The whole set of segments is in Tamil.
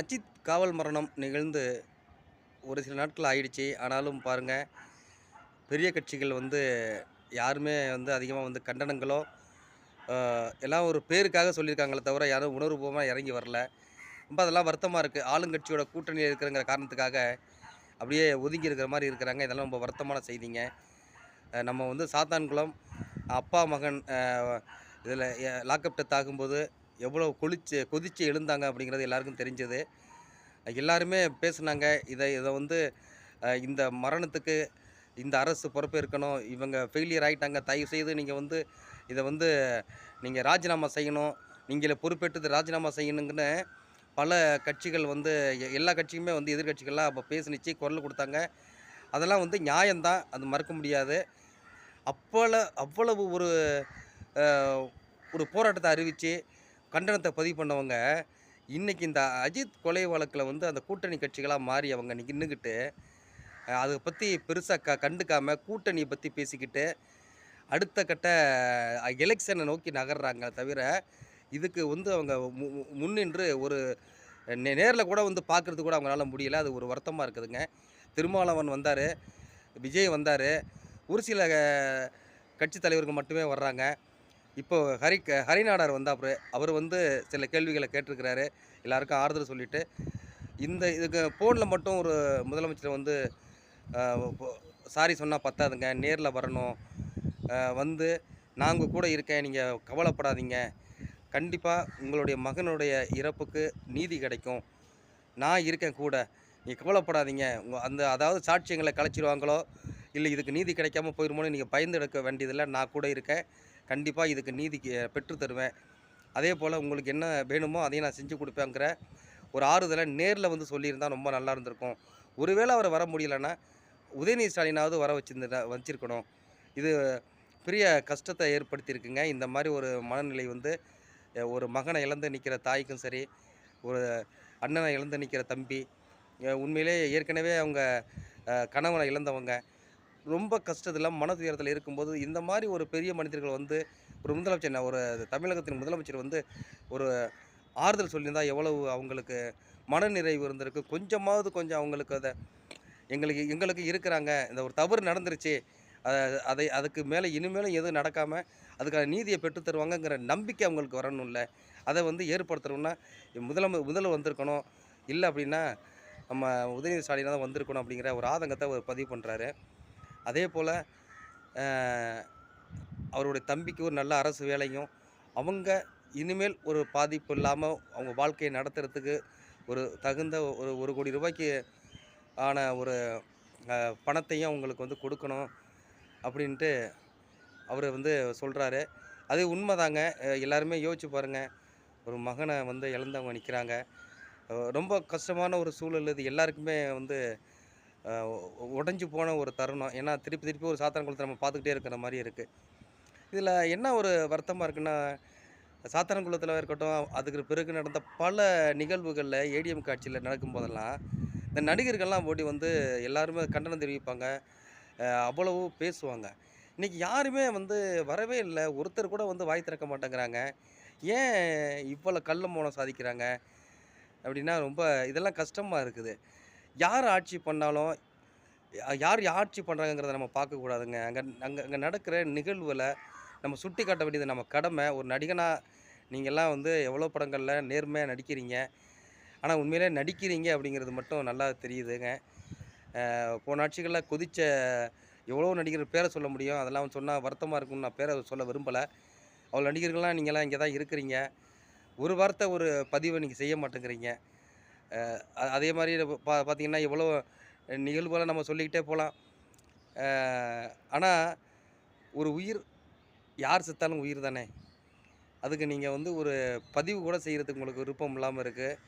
அஜித் காவல் மரணம் நிகழ்ந்து ஒரு சில நாட்கள் ஆயிடுச்சு. ஆனாலும் பாருங்கள் பெரிய கட்சிகள் வந்து யாருமே வந்து அதிகமாக வந்து கண்டனங்களோ எல்லாம் ஒரு பேருக்காக சொல்லியிருக்காங்களே தவிர யாரும் உணர்வுபூர்வமாக இறங்கி வரல. ரொம்ப அதெல்லாம் வருத்தமாக இருக்குது ஆளுங்கட்சியோட கூட்டணியில் இருக்கிறங்கிற காரணத்துக்காக அப்படியே ஒதுங்கி இருக்கிற மாதிரி இருக்கிறாங்க. இதெல்லாம் ரொம்ப வருத்தமான செய்திங்க. நம்ம வந்து சாத்தான்குளம் அப்பா மகன் இதில் லாக்அப் டெத் ஆகும்போது எவ்வளோ கொளிச்சு கொதிச்சு எழுந்தாங்க அப்படிங்கிறது எல்லாருக்கும் தெரிஞ்சது. எல்லாருமே பேசுனாங்க இதை இதை வந்து இந்த மரணத்துக்கு இந்த அரசு பொறுப்பேற்கணும் இவங்க ஃபெயிலியர் ஆகிட்டாங்க தயவு செய்து நீங்கள் வந்து இதை வந்து நீங்கள் ராஜினாமா செய்யணும் நீங்கள் பொறுப்பேற்று ராஜினாமா செய்யணுங்கன்னு பல கட்சிகள் வந்து எ- எல்லா கட்சியுமே வந்து எதிர்கட்சிகள்லாம் அப்போ பேசுனிச்சு குரல் கொடுத்தாங்க. அதெல்லாம் வந்து நியாயம்தான் அது மறக்க முடியாது. அப்போல அவ்வளவு ஒரு ஒரு போராட்டத்தை அறிவித்து கண்டனத்தை பதிவு பண்ணவங்க இன்றைக்கி இந்த அஜித் கொலை வழக்கில் வந்து அந்த கூட்டணி கட்சிகளாக மாறி அவங்க நின்றுக்கிட்டு அதை பற்றி பெருசாக க கண்டுக்காமல் கூட்டணியை பற்றி பேசிக்கிட்டு அடுத்த கட்ட எலெக்ஷனை நோக்கி நகர்றாங்க தவிர இதுக்கு வந்து அவங்க மு- முன்னின்று ஒரு நேரில் கூட வந்து பார்க்குறது கூட அவங்களால முடியல. அது ஒரு வருத்தமாக இருக்குதுங்க. திருமாவளவன் வந்தார் விஜய் வந்தார் ஒரு சில கட்சி தலைவர்கள் மட்டுமே வர்றாங்க. இப்போ ஹரி க- வந்து வந்தாப்புரு அவர் வந்து சில கேள்விகளை கேட்டிருக்கிறாரு. எல்லாருக்கும் ஆறுதல் சொல்லிட்டு இந்த இதுக்கு ஃபோனில் மட்டும் ஒரு முதலமைச்சர் வந்து சாரி சொன்னால் பத்தாதுங்க நேரில் வரணும். வந்து நான் கூட இருக்கேன் நீங்கள் கவலைப்படாதீங்க. கண்டிப்பாக உங்களுடைய மகனுடைய இறப்புக்கு நீதி கிடைக்கும். நான் இருக்கேன் கூட. நீங்கள் கவலைப்படாதீங்க. உங்கள் அந்த அதாவது சாட்சியங்களை கலைச்சிடுவாங்களோ இல்லை இதுக்கு நீதி கிடைக்காம போயிருமோன்னு நீங்கள் பயந்து எடுக்க வேண்டியதில்லை. நான் கூட இருக்கேன். கண்டிப்பாக இதுக்கு நீதி பெற்று தருவேன். அதே போல் உங்களுக்கு என்ன வேணுமோ அதையும் நான் செஞ்சு கொடுப்பேங்கிற ஒரு ஆறுதலை நேரில் வந்து சொல்லியிருந்தா ரொம்ப நல்லா இருந்திருக்கும். ஒருவேளை அவர் வர முடியலன்னா உதயநிதி ஸ்டாலினாவது வர வச்சிருந்த வச்சிருக்கணும். இது பெரிய கஷ்டத்தை ஏற்படுத்தியிருக்குங்க. இந்த மாதிரி ஒரு மனநிலை வந்து ஒரு மகனை இழந்து நிற்கிற தாய்க்கும் சரி ஒரு அண்ணனை இழந்து நிற்கிற தம்பி உண்மையிலே ஏற்கனவே அவங்க கணவனை இழந்தவங்க ரொம்ப கஷ்டத்தில் மன துயரத்தில் இருக்கும்போது இந்த மாதிரி ஒரு பெரிய மனிதர்கள் வந்து ஒரு முதலமைச்சர் நான் ஒரு தமிழகத்தின் முதலமைச்சர் வந்து ஒரு ஆறுதல் சொல்லியிருந்தால் எவ்வளவு அவங்களுக்கு மனநிறைவு இருந்திருக்கு. கொஞ்சமாவது கொஞ்சம் அவங்களுக்கு அதை எங்களுக்கு எங்களுக்கு இருக்கிறாங்க. இந்த ஒரு தவறு நடந்துருச்சு. அதை அதுக்கு மேலே இனிமேலும் எதுவும் நடக்காமல் அதுக்கான நீதியை பெற்று தருவாங்கங்கிற நம்பிக்கை அவங்களுக்கு வரணும்ல. அதை வந்து ஏற்படுத்தணும்னா முதலமை முதல்ல வந்திருக்கணும். இல்லை அப்படின்னா நம்ம உதயநிதி ஸ்டாலின் தான் வந்திருக்கணும் அப்படிங்கிற ஒரு ஆதங்கத்தை அவர் பதிவு பண்ணுறாரு அதே போல் அவருடைய தம்பிக்கு ஒரு நல்ல அரசு வேலையும் அவங்க இனிமேல் ஒரு பாதிப்பு இல்லாமல் அவங்க வாழ்க்கையை நடத்துகிறதுக்கு ஒரு தகுந்த ஒரு ஒரு கோடி ரூபாய்க்கு ஆன ஒரு பணத்தையும் அவங்களுக்கு வந்து கொடுக்கணும் அப்படின்ட்டு அவர் வந்து சொல்கிறாரு அது உண்மைதாங்க. எல்லாருமே யோசிச்சு பாருங்கள் ஒரு மகனை வந்து இழந்தவங்க நிற்கிறாங்க ரொம்ப கஷ்டமான ஒரு சூழல் இது. எல்லாருக்குமே வந்து உடஞ்சி போன ஒரு தருணம். ஏன்னா திருப்பி திருப்பி ஒரு சாத்தான்குளத்தை நம்ம பார்த்துக்கிட்டே இருக்கிற மாதிரி இருக்குது இதில் என்ன ஒரு வருத்தமாக இருக்குன்னா சாத்தான்குளத்தில் இருக்கட்டும் அதுக்கு பிறகு நடந்த பல நிகழ்வுகளில் ஏடிஎம் காட்சியில் நடக்கும் போதெல்லாம் இந்த நடிகர்கள்லாம் ஓடி வந்து எல்லாருமே கண்டனம் தெரிவிப்பாங்க. அவ்வளவு பேசுவாங்க. இன்றைக்கி யாருமே வந்து வரவே இல்லை. ஒருத்தர் கூட வந்து வாய் திறக்க மாட்டேங்கிறாங்க. ஏன் இவ்வளோ கள்ள மௌனம் சாதிக்கிறாங்க? அப்படின்னா ரொம்ப இதெல்லாம் கஷ்டமாக இருக்குது. யார் ஆட்சி பண்ணாலும் யார் ஆட்சி பண்ணுறாங்கிறத நம்ம பார்க்கக்கூடாதுங்க அங்கே அங்கே அங்கே நடக்கிற நிகழ்வில் நம்ம சுட்டி காட்ட வேண்டியது நம்ம கடமை. ஒரு நடிகனாக நீங்கள்லாம் வந்து எவ்வளோ படங்களில் நேர்மையாக நடிக்கிறீங்க. ஆனால் உண்மையிலே நடிக்கிறீங்க அப்படிங்கிறது மட்டும் நல்லா தெரியுதுங்க. போன ஆட்சிகளில் கொதிச்ச எவ்வளோ நடிகர் பேரை சொல்ல முடியும். அதெல்லாம் சொன்னால் வருத்தமாக இருக்கும்னு நான் பேரை சொல்ல விரும்பலை. அவ்வளோ நடிகர்கள்லாம் நீங்கள்லாம் இங்கே தான் இருக்கிறீங்க. ஒரு வார்த்தை ஒரு பதிவை நீங்கள் செய்ய மாட்டேங்கிறீங்க. அதே மாதிரி பா பார்த்தீங்கன்னா எவ்வளோ நிகழ்வுகளை நம்ம சொல்லிக்கிட்டே போகலாம். ஆனால் ஒரு உயிர் யார் செத்தாலும் உயிர் தானே? அதுக்கு நீங்கள் வந்து ஒரு பதிவு கூட செய்கிறதுக்கு உங்களுக்கு விருப்பம் இல்லாமல் இருக்குது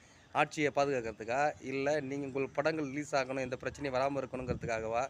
ஆட்சியை பாதுகாக்கிறதுக்கா? இல்லை நீங்கள் உங்கள் படங்கள் ரிலீஸ் ஆகணும் எந்த பிரச்சனையும் வராமல் இருக்கணுங்கிறதுக்காகவா?